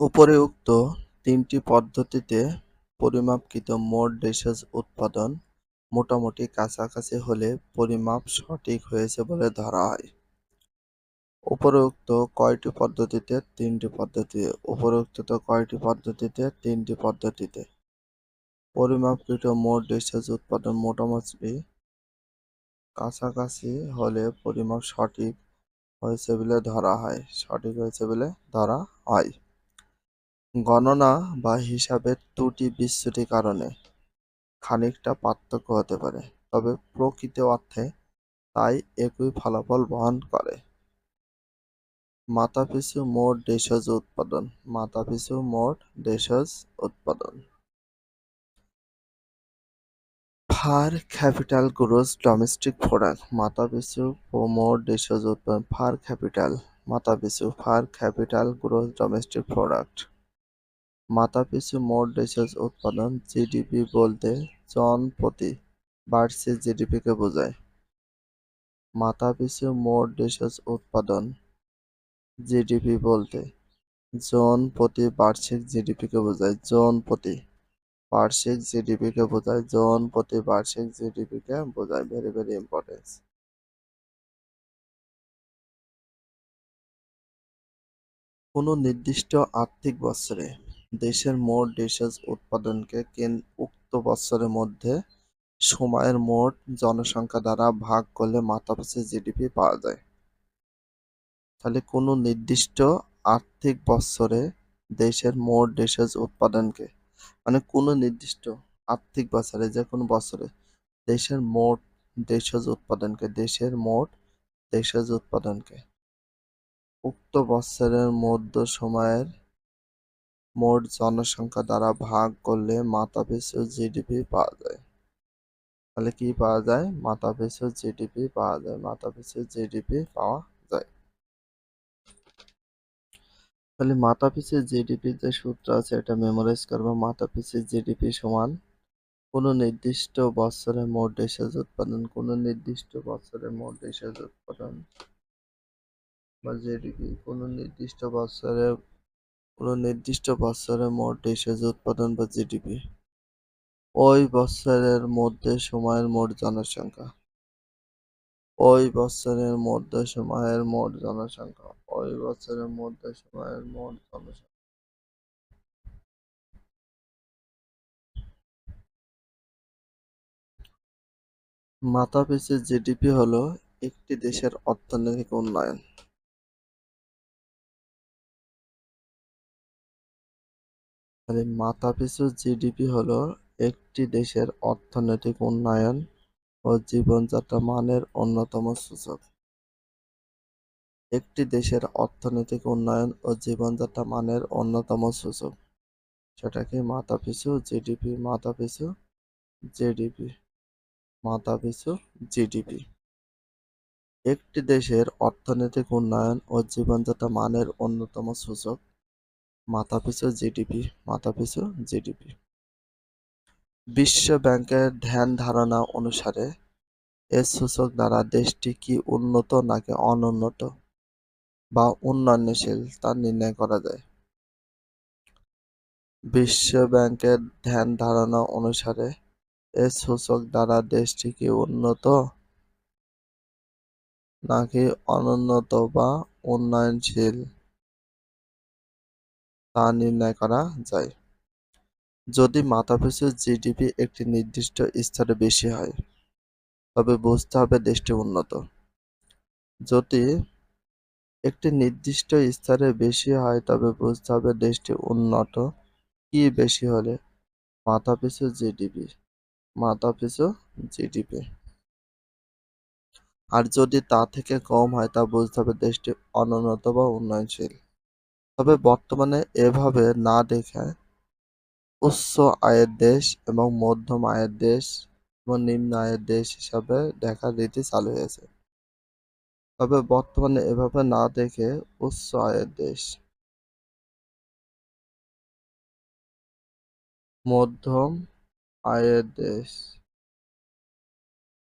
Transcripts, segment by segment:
উপরিউক্ত তিনটি পদ্ধতিতে পরিমাপকৃত মোট দেশজ উৎপাদন মোটামুটি কাছাকাছি হলে পরিমাপ সঠিক হয়েছে বলে ধরা হয়। উপরোক্ত কয়টি পদ্ধতিতে? তিনটি পদ্ধতিতে উপরোক্ত কয়টি পদ্ধতিতে? তিনটি পদ্ধতিতে। পরিমাপকৃত মোট দেশজ উৎপাদন মোটামুটি কাছাকাছি হলে পরিমাপ সঠিক হয়েছে বলে ধরা হয়। সঠিক হয়েছে বলে ধরা হয়। গণনা বা হিসাবের ত্রুটি বিচ্যুতি কারণে খানিকটা পার্থক্য হতে পারে, তবে প্রকৃত অর্থে তাই একই ফলাফল বহন করে। মাথাপিছু মোট দেশজ উৎপাদন, মাথাপিছু মোট দেশজ উৎপাদন। Per capital gross domestic product মাথাপিছু মোট দেশজ উৎপাদন, ফার ক্যাপিটাল, মাথাপিছু per capital gross domestic product. মাথাপিছু মোট দেশজ উৎপাদন জিডিপি বলতে জন প্রতি বার্ষিক জিডিপিকে বোঝায়। মাথাপিছু মোট দেশজ উৎপাদন জিডিপি বলতে জন প্রতি বার্ষিক জিডিপিকে বোঝায়। জন প্রতি বার্ষিক জিডিপিকে বোঝায়। জন প্রতি বার্ষিক জিডিপিকে বোঝায়। ভেরি ভেরি ইম্পর্টেন্স কোনো নির্দিষ্ট আর্থিক বছরে দেশের মোট দেশজ উৎপাদনকে উক্ত বছরের মধ্যে সময়ের মোট জনসংখ্যা দ্বারা ভাগ করলে মাথাপিছু জিডিপি পাওয়া যায়। তাহলে কোনো নির্দিষ্ট আর্থিক বছরে দেশের মোট দেশজ উৎপাদনকে মানে কোনো নির্দিষ্ট আর্থিক বছরে যে কোনো বছরে দেশের মোট দেশজ উৎপাদনকে, দেশের মোট দেশজ উৎপাদনকে উক্ত বছরের মধ্য সময়ের মোট জনসংখ্যা দ্বারা ভাগ করলে মাথা পিছু জিডিপি পাওয়া যায়। তাহলে কি পাওয়া যায়? মাথাপিছু জিডিপি পাওয়া যায়। মাথাপিছু জিডিপি পাওয়া যায়। তাহলে মাথাপিছু জিডিপি যে সূত্র আছে, এটা মেমোরাইজ করব। মাথা পিছু জিডিপি সমান কোনো নির্দিষ্ট বছরে মোট দেশজ উৎপাদন, কোনো নির্দিষ্ট বছরে মোট দেশজ উৎপাদন বা জিডিপি কোনো নির্দিষ্ট বছরে কোনো নির্দিষ্ট বছরে মোট দেশজ উৎপাদন বা জিডিপি ওই বছরের মধ্যে সময়ের মোট জনসংখ্যা। ওই বছরের মধ্যে সময়ের মোট জনসংখ্যা। ওই বছরের মধ্যে সময়ের মোট জনসংখ্যা। মাথাপিছু জিডিপি হলো একটি দেশের অর্থনৈতিক উন্নয়ন। তাহলে মাথাপিছু জিডিপি হলো একটি দেশের অর্থনৈতিক উন্নয়ন ও জীবনযাত্রা মানের অন্যতম সূচক। একটি দেশের অর্থনৈতিক উন্নয়ন ও জীবনযাত্রা মানের অন্যতম সূচক। সেটাকে মাথাপিছু জিডিপি মাথাপিছু জিডিপি মাথাপিছু জিডিপি? একটি দেশের অর্থনৈতিক উন্নয়ন ও জীবনযাত্রা মানের অন্যতম সূচক মাথাপিছু জিডিপি মাথাপিছু জিডিপি। বিশ্ব ব্যাংকের ধ্যান ধারণা অনুসারে এ সূচক দ্বারা দেশটি কি উন্নত নাকি অনুন্নত বা উন্নয়নশীল তা নির্ণয় করা যায়। বিশ্ব ব্যাংকের ধ্যান ধারণা অনুসারে এ সূচক দ্বারা দেশটি কি উন্নত নাকি অনুন্নত বা উন্নয়নশীল? তা নির্ণয় করা যায়। যদি মাথাপিছু জিডিপি একটি নির্দিষ্ট স্তরে বেশি হয়, তবে বুঝতে হবে দেশটি উন্নত। যদি একটি নির্দিষ্ট স্তরে বেশি হয়, তবে বুঝতে হবে দেশটি উন্নত কি বেশি হলে মাথাপিছু জিডিপি মাথাপিছু জিডিপি। আর যদি তা থেকে কম হয়, তা বুঝতে হবে দেশটি অনুন্নত বা উন্নয়নশীল। তবে বর্তমানে এভাবে না দেখে উচ্চ আয়ের দেশ এবং মধ্যম আয়ের দেশ এবং নিম্ন আয়ের দেশ হিসাবে দেখার রীতি চালু হয়েছে। তবে বর্তমানে এভাবে না দেখে উচ্চ আয়ের দেশ, মধ্যম আয়ের দেশ,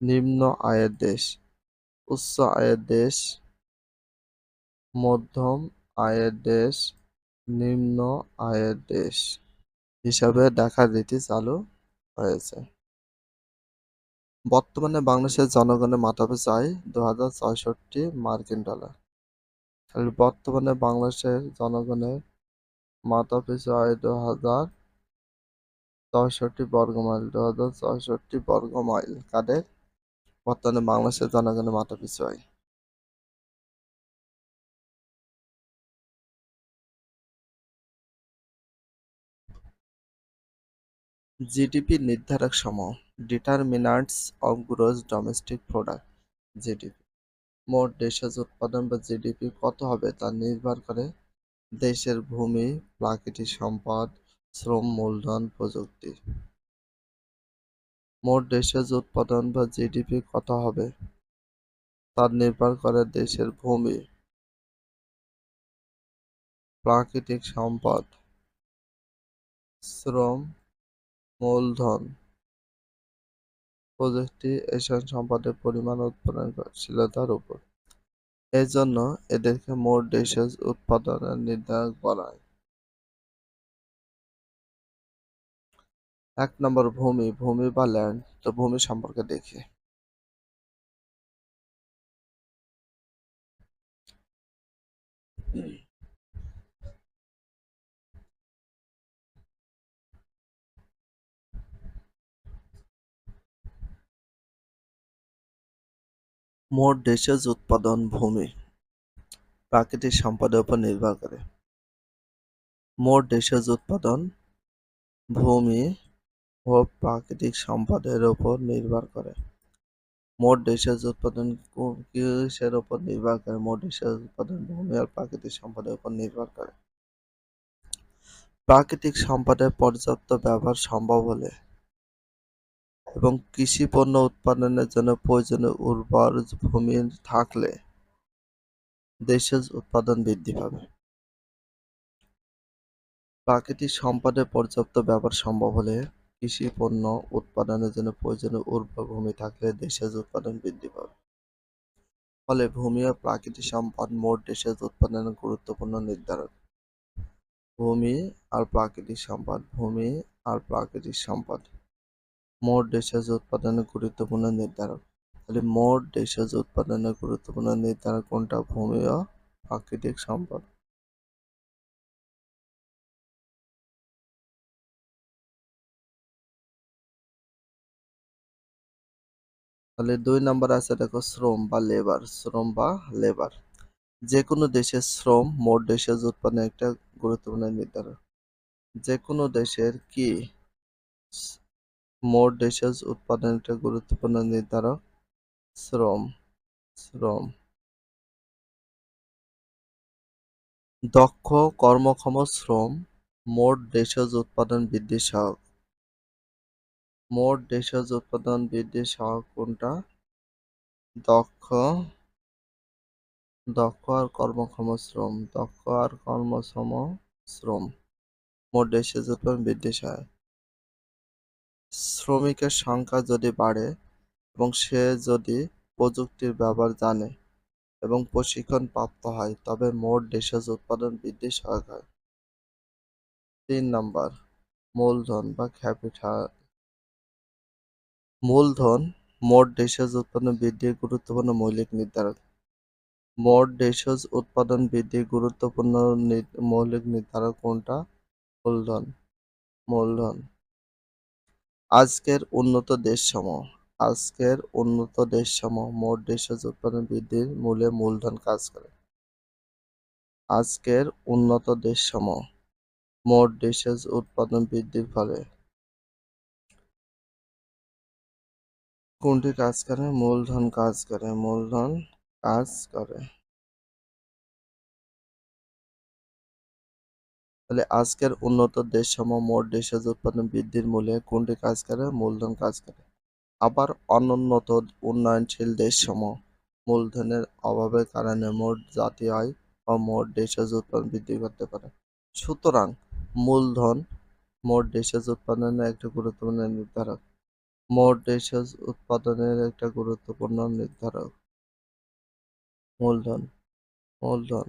নিম্ন আয়ের দেশ, উচ্চ আয়ের দেশ, মধ্যম আয়ের দেশ নিম্ন আয়ের দেশ হিসাবে দেখা রীতি চালু হয়েছে। বর্তমানে বাংলাদেশের জনগণের মাথাপিছু আয় দু হাজার ছয়ষট্টি মার্কিন ডলার। তাহলে বর্তমানে বাংলাদেশের জনগণের মাথাপিছু আয় দু হাজার ছয়ষট্টি বর্গমাইল দু হাজার ছয়ষট্টি বর্গ মাইল কাদের? বর্তমানে বাংলাদেশের জনগণের মাথাপিছু আয়। জিডিপি নির্ধারক সমূহ determinants of gross domestic product GDP মোট দেশজ উৎপাদন বা জিডিপি কত হবে তা নির্ভর করে দেশের ভূমি, প্রাকৃতিক সম্পদ, শ্রম, মূলধন, প্রযুক্তি। মোট দেশজ উৎপাদন বা জিডিপি কত হবে তা নির্ভর করে দেশের ভূমি, প্রাকৃতিক সম্পদ, শ্রম মূলধন প্রযুক্তি এসব সম্পদের পরিমাণ উৎপাদনশীলতার উপর। এজন্য এদেরকে মোট দেশজ উৎপাদনের নির্ধারক বলা হয়। এক নম্বর ভূমি ভূমি বা ল্যান্ড তো ভূমি সম্পর্কে দেখি। মোট দেশজ উৎপাদন ভূমি। প্রাকৃতিক সম্পদের উপর নির্ভর করে। মোট দেশজ উৎপাদন ভূমি ও প্রাকৃতিক সম্পদের উপর নির্ভর করে। মোট দেশজ উৎপাদন কো- কিসের উপর নির্ভর করে? মোট দেশজ উৎপাদন ভূমি আর প্রাকৃতিক সম্পদের উপর নির্ভর করে। প্রাকৃতিক সম্পদের পর্যাপ্ত ব্যবহার সম্ভব হলে এবং কৃষি পণ্য উৎপাদনের জন্য প্রয়োজনীয় উর্বর ভূমি থাকলে দেশের উৎপাদন বৃদ্ধি পাবে। প্রাকৃতিক সম্পদের পর্যাপ্ত ব্যবহার সম্ভব হলে কৃষি পণ্য উৎপাদনের জন্য প্রয়োজনীয় উর্বর ভূমি থাকলে দেশের উৎপাদন বৃদ্ধি পাবে। ফলে ভূমি ও প্রাকৃতিক সম্পদ মোট দেশের উৎপাদনের গুরুত্বপূর্ণ নির্ধারক। ভূমি আর প্রাকৃতিক সম্পদ, ভূমি আর প্রাকৃতিক সম্পদ। মোট দেশের উৎপাদনের গুরুত্বপূর্ণ নির্ধারক, তাহলে মোট দেশের উৎপাদনের গুরুত্বপূর্ণ নির্ধারক কোনটা? ভূমি ও প্রাকৃতিক সম্পদ। তাহলে দুই নম্বর আছে দেখো শ্রম বা লেবার, শ্রম বা লেবার। যে কোনো দেশের শ্রম মোট দেশের উৎপাদনের একটা গুরুত্বপূর্ণ নির্ধারক। যে কোনো দেশের কি মোট দেশের উৎপাদনের একটা গুরুত্বপূর্ণ নির্ধারক শ্রম শ্রম। দক্ষ কর্মক্ষম শ্রম, মোট দেশজ উৎপাদন বৃদ্ধির সহায়ক মোট দেশজ উৎপাদন বৃদ্ধির সহায়ক কোনটা? দক্ষ দক্ষ আর কর্মক্ষম শ্রম, দক্ষ আর কর্মক্ষম শ্রম, মোট দেশজ উৎপাদন বৃদ্ধির সহায়ক শ্রমিকের সংখ্যা যদি বাড়ে এবং সে যদি প্রযুক্তির ব্যবহার জানে এবং প্রশিক্ষণ প্রাপ্ত হয়, তবে মোট দেশজ উৎপাদন বৃদ্ধির সহায়ক হয়। তিন নম্বর, মূলধন বা ক্যাপিটাল। মূলধন মোট দেশজ উৎপাদন বৃদ্ধির গুরুত্বপূর্ণ মৌলিক নির্ধারক। মোট দেশজ উৎপাদন বৃদ্ধির গুরুত্বপূর্ণ মৌলিক নির্ধারক কোনটা? মূলধন। মূলধন আজকের উন্নত দেশসমূহ। আজকের উন্নত দেশসমূহ মোট দেশজ উৎপাদন বৃদ্ধির মূলে মূলধন কাজ করে। আজকের উন্নত দেশসমূহ মোট দেশজ উৎপাদন বৃদ্ধির ফলে কোনটি কাজ করে? মূলধন কাজ করে। মূলধন কাজ করে। তাহলে আজকের উন্নত দেশসমূহ মোট দেশজ উৎপাদন বৃদ্ধির মূলে কোনটি কাজ করে? মূলধন কাজ করে। আবার অনুন্নত উন্নয়নশীল দেশসমূহ মূলধনের অভাবের কারণে মোট জাতীয় আয় বা মোট দেশজ উৎপাদন বৃদ্ধি করতে পারে। সুতরাং মূলধন মোট দেশজ উৎপাদনের একটা গুরুত্বপূর্ণ নির্ধারক। মোট দেশজ উৎপাদনের একটা গুরুত্বপূর্ণ নির্ধারক। মূলধন মূলধন।